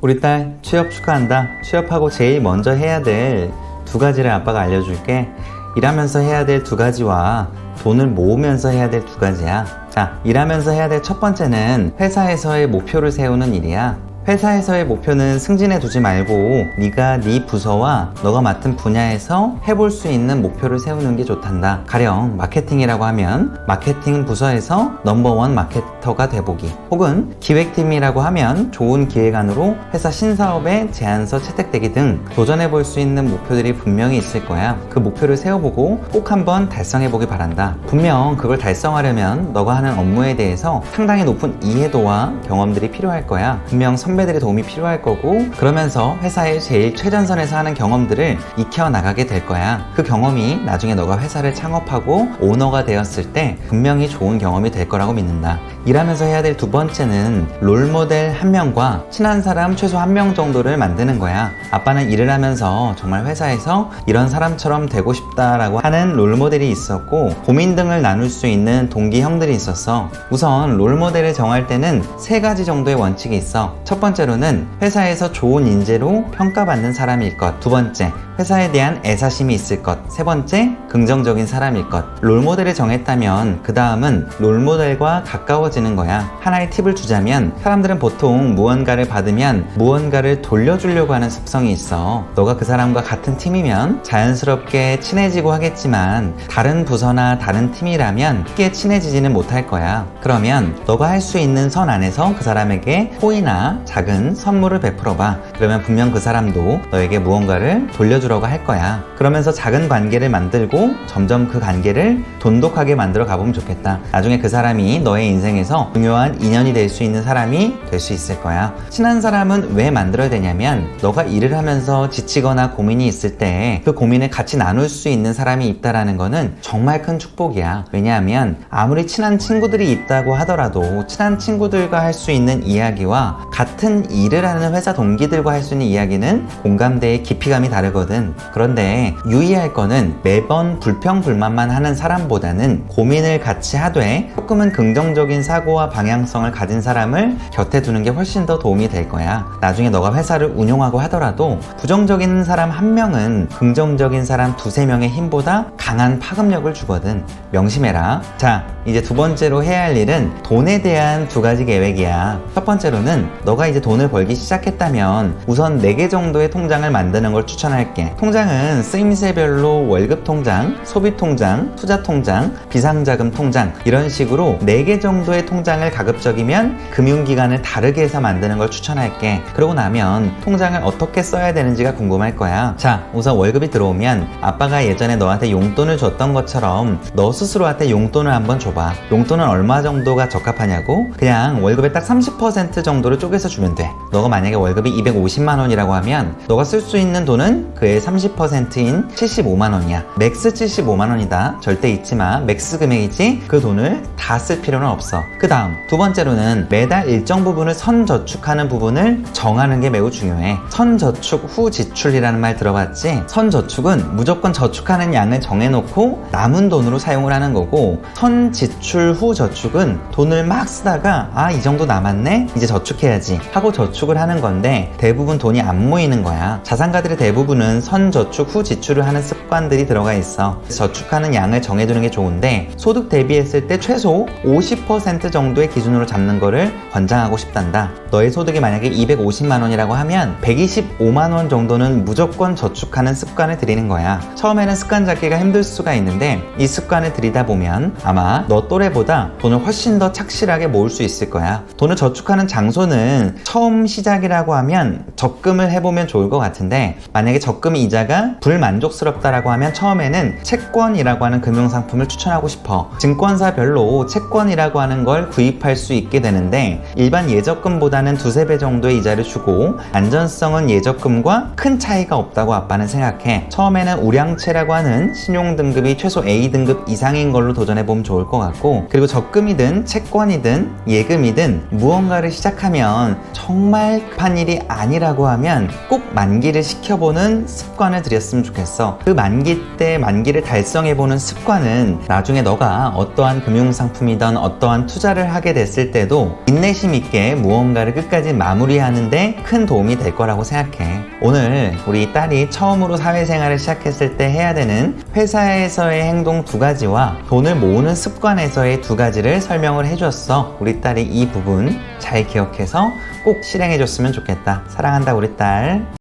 우리 딸 취업 축하한다. 취업하고 제일 먼저 해야 될 두 가지를 아빠가 알려줄게. 일하면서 해야 될 두 가지와 돈을 모으면서 해야 될 두 가지야. 자, 일하면서 해야 될 첫 번째는 회사에서의 목표를 세우는 일이야. 회사에서의 목표는 승진해 두지 말고 네가 네 부서와 너가 맡은 분야에서 해볼 수 있는 목표를 세우는 게 좋단다. 가령 마케팅이라고 하면 마케팅 부서에서 넘버원 마케터가 돼보기 혹은 기획팀이라고 하면 좋은 기획안으로 회사 신사업에 제안서 채택되기 등 도전해 볼 수 있는 목표들이 분명히 있을 거야. 그 목표를 세워보고 꼭 한번 달성해 보기 바란다. 분명 그걸 달성하려면 너가 하는 업무에 대해서 상당히 높은 이해도와 경험들이 필요할 거야. 분명 선배 들의 도움이 필요할 거고 그러면서 회사의 제일 최전선에서 하는 경험들을 익혀 나가게 될 거야. 그 경험이 나중에 너가 회사를 창업하고 오너가 되었을 때 분명히 좋은 경험이 될 거라고 믿는다. 일하면서 해야 될 두 번째는 롤모델 한 명과 친한 사람 최소 한 명 정도를 만드는 거야. 아빠는 일을 하면서 정말 회사에서 이런 사람처럼 되고 싶다라고 하는 롤모델이 있었고 고민 등을 나눌 수 있는 동기 형들이 있었어. 우선 롤모델을 정할 때는 세 가지 정도의 원칙이 있어. 첫 번째로는 회사에서 좋은 인재로 평가받는 사람일 것. 두 번째, 회사에 대한 애사심이 있을 것. 세 번째, 긍정적인 사람일 것. 롤모델을 정했다면 그 다음은 롤모델과 가까워 지는 거야. 하나의 팁을 주자면 사람들은 보통 무언가를 받으면 무언가를 돌려주려고 하는 습성이 있어. 너가 그 사람과 같은 팀이면 자연스럽게 친해지고 하겠지만 다른 부서나 다른 팀이라면 쉽게 친해지지는 못할 거야. 그러면 너가 할 수 있는 선 안에서 그 사람에게 호의나 작은 선물을 베풀어 봐. 그러면 분명 그 사람도 너에게 무언가를 돌려주려고 할 거야. 그러면서 작은 관계를 만들고 점점 그 관계를 돈독하게 만들어 가보면 좋겠다. 나중에 그 사람이 너의 인생에서 중요한 인연이 될 수 있는 사람이 될 수 있을 거야. 친한 사람은 왜 만들어야 되냐면 너가 일을 하면서 지치거나 고민이 있을 때 그 고민을 같이 나눌 수 있는 사람이 있다라는 거는 정말 큰 축복이야. 왜냐하면 아무리 친한 친구들이 있다고 하더라도 친한 친구들과 할 수 있는 이야기와 같은 일을 하는 회사 동기들과 할 수 있는 이야기는 공감대의 깊이감이 다르거든. 그런데 유의할 거는 매번 불평 불만만 하는 사람보다는 고민을 같이 하되 조금은 긍정적인 사고와 방향성을 가진 사람을 곁에 두는 게 훨씬 더 도움이 될 거야. 나중에 너가 회사를 운영하고 하더라도 부정적인 사람 한 명은 긍정적인 사람 두세 명의 힘보다 강한 파급력을 주거든. 명심해라. 자, 이제 두 번째로 해야 할 일은 돈에 대한 두 가지 계획이야. 첫 번째로는 너가 이제 돈을 벌기 시작했다면 우선 4개 정도의 통장을 만드는 걸 추천할게. 통장은 쓰임새별로 월급 통장, 소비 통장, 투자 통장, 비상자금 통장 이런 식으로 4개 정도의 통장을 가급적이면 금융기관을 다르게 해서 만드는 걸 추천할게. 그러고 나면 통장을 어떻게 써야 되는지가 궁금할 거야. 자, 우선 월급이 들어오면 아빠가 예전에 너한테 용돈을 줬던 것처럼 너 스스로한테 용돈을 한번 줘봐. 용돈은 얼마 정도가 적합하냐고? 그냥 월급의 딱 30% 정도를 쪼개서 주면 돼. 너가 만약에 월급이 250만 원이라고 하면 너가 쓸 수 있는 돈은 그의 30%인 75만 원이야. 맥스 75만 원이다. 절대 잊지 마. 맥스 금액이지 그 돈을 다 쓸 필요는 없어. 그 다음 두 번째로는 매달 일정 부분을 선저축하는 부분을 정하는 게 매우 중요해. 선저축 후 지출이라는 말 들어봤지? 선저축은 무조건 저축하는 양을 정해놓고 남은 돈으로 사용을 하는 거고 선지출 후 저축은 돈을 막 쓰다가 아 이 정도 남았네 이제 저축해야지 하고 저축을 하는 건데 대부분 돈이 안 모이는 거야. 자산가들의 대부분은 선저축 후 지출을 하는 습관들이 들어가 있어. 저축하는 양을 정해두는 게 좋은데 소득 대비했을 때 최소 50% 정도의 기준으로 잡는 거를 권장하고 싶단다. 너의 소득이 만약에 250만 원이라고 하면 125만 원 정도는 무조건 저축하는 습관을 들이는 거야. 처음에는 습관 잡기가 힘들 수가 있는데 이 습관을 들이다 보면 아마 너 또래보다 돈을 훨씬 더 착실하게 모을 수 있을 거야. 돈을 저축하는 장소는 처음 시작이라고 하면 적금을 해보면 좋을 것 같은데 만약에 적금 이자가 불만족스럽다라고 하면 처음에는 채권이라고 하는 금융상품을 추천하고 싶어. 증권사별로 채권이라고 하는 걸 구입할 수 있게 되는데 일반 예적금보다는 두세 배 정도의 이자를 주고 안전성은 예적금과 큰 차이가 없다고 아빠는 생각해. 처음에는 우량채라고 하는 신용등급이 최소 A등급 이상인 걸로 도전해보면 좋을 것 같고 그리고 적금이든 채권이든 예금이든 무언가를 시작하면 정말 급한 일이 아니 아니라고 하면 꼭 만기를 시켜보는 습관을 들였으면 좋겠어. 그 만기 때 만기를 달성해보는 습관은 나중에 너가 어떠한 금융상품이든 어떠한 투자를 하게 됐을 때도 인내심 있게 무언가를 끝까지 마무리하는데 큰 도움이 될 거라고 생각해. 오늘 우리 딸이 처음으로 사회생활을 시작했을 때 해야 되는 회사에서의 행동 두 가지와 돈을 모으는 습관에서의 두 가지를 설명을 해줬어. 우리 딸이 이 부분 잘 기억해서 꼭 실행해줬으면 좋겠다. 사랑한다, 우리 딸.